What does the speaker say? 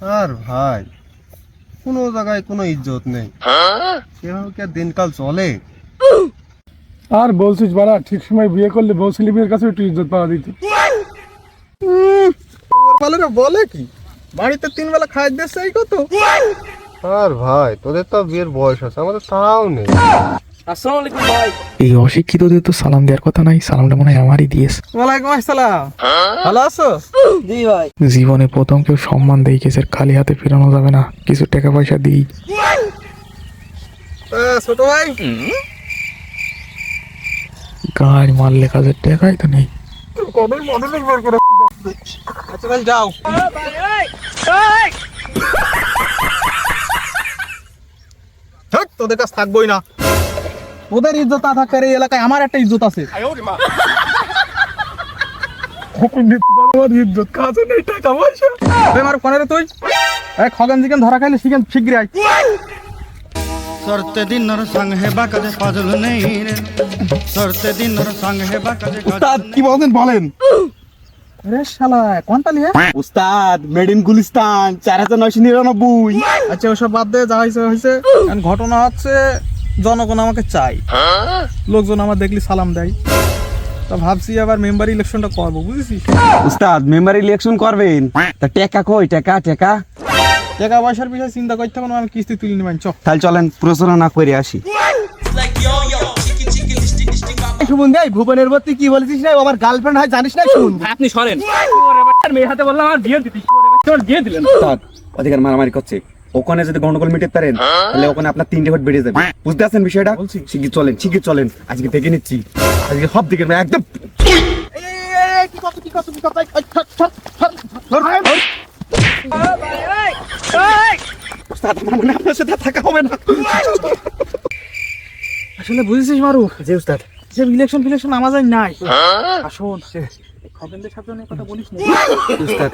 আর ভাই কোনো জায়গায় কোনো ইজ্জত নেই। সেভাবে কি আর দিনকাল চলে? আর বলছিস বাড়া ঠিক সময় বিয়ে করলে বউ ছেলেমেয়ের কাছে একটু ইজ্জত পাওয়া দিত বলে না বলে কি? বাড়িতে তিন বেলা খাই দিচ্ছে এই কত? আর ভাই তোদের তো বিয়ের বয়স আছে আমাদের তাও নেই। আসসালামু আলাইকুম ভাই। এই অশিক্ষিতদের তো সালাম দেওয়ার কথা নাই সালামটা মনে হয় আমারই দিয়েস ওয়ালাইকুম আসসালাম। ভালো আছো? জি ভাই। জীবনে প্রথম কেউ সম্মান দেই গেছে খালি হাতে ফেরানো যাবে না। কিছু টাকা পয়সা দিই। ছোট ভাই। গাড়ি মারলে কাজের টাকাই তো নেই। আচ্ছা ভাই যাও। তোদের কাছে থাকবোই না। ওদের ইজ্জত না থাকার এই এলাকায় আমার একটা ইজ্জত আছে। ইজ্জত কাজে নেই টাকা পয়সা। আমার ফোনে তুই? এক খগেন জিকেন ধরা খাইলে শিখেন শিগগিরি আয়। সরতে দিনর সঙ্গ হেবা কাজে ফজল নেই রে। সরতে দিনর সঙ্গ হেবা কাজে উস্তাদ কি বলেন বলেন। রে শালা কোনটা লিয়ে উস্তাদ মেড ইন গুলিস্তান চার হাজার নয়শো নিরানব্বই। আচ্ছা ওসব বাদ দে যা হয়েছে হয়েছে ঘটনা হচ্ছে জনগণ আমাকে চাই। লোকজন আমার দেখলি সালাম দেয়। তা ভাবছি আবার মেম্বার ইলেকশনটা করব বুঝেছিস? উস্তাদ মেম্বার ইলেকশন করবেন? তা টেকা কই? টেকা টেকা? টাকা পয়সার বিষয়ে চিন্তা করতে হবে আমি কিস্তি তুলে নিবেন চল। তাহলে চলেন প্রচারণা করে আসি। শুভন দেয় ভুবনের মধ্যে কি বলেছিস না আমার গার্লফ্রেন্ড হয় জানিস না শুন আপনি সরেন। মেয়ে হাতে বললাম আমার বিয়ে দিতে বিয়ে দিলেন। অধিকার মারামারি করছে। ওখানে যদি গন্ডগোল মিটে পারেন তাহলে ওখানে আপনার তিনটে ভোট বেড়ে যাবে। বুঝতে পারছেন বিষয়টা? শিগগির চলেন শিগগির চলেন। আজকে দেখে নিচ্ছি। আজকে সব দিকে একদম। আমার আপনার সাথে থাকা হবে না। আসলে বুঝেছিস মারু? যে উস্তাদ। যে ইলেকশন ফিলেকশন আমাদের নাই। আসুন। খগেনদের সাথে অনেক কথা বলিস না। উস্তাদ।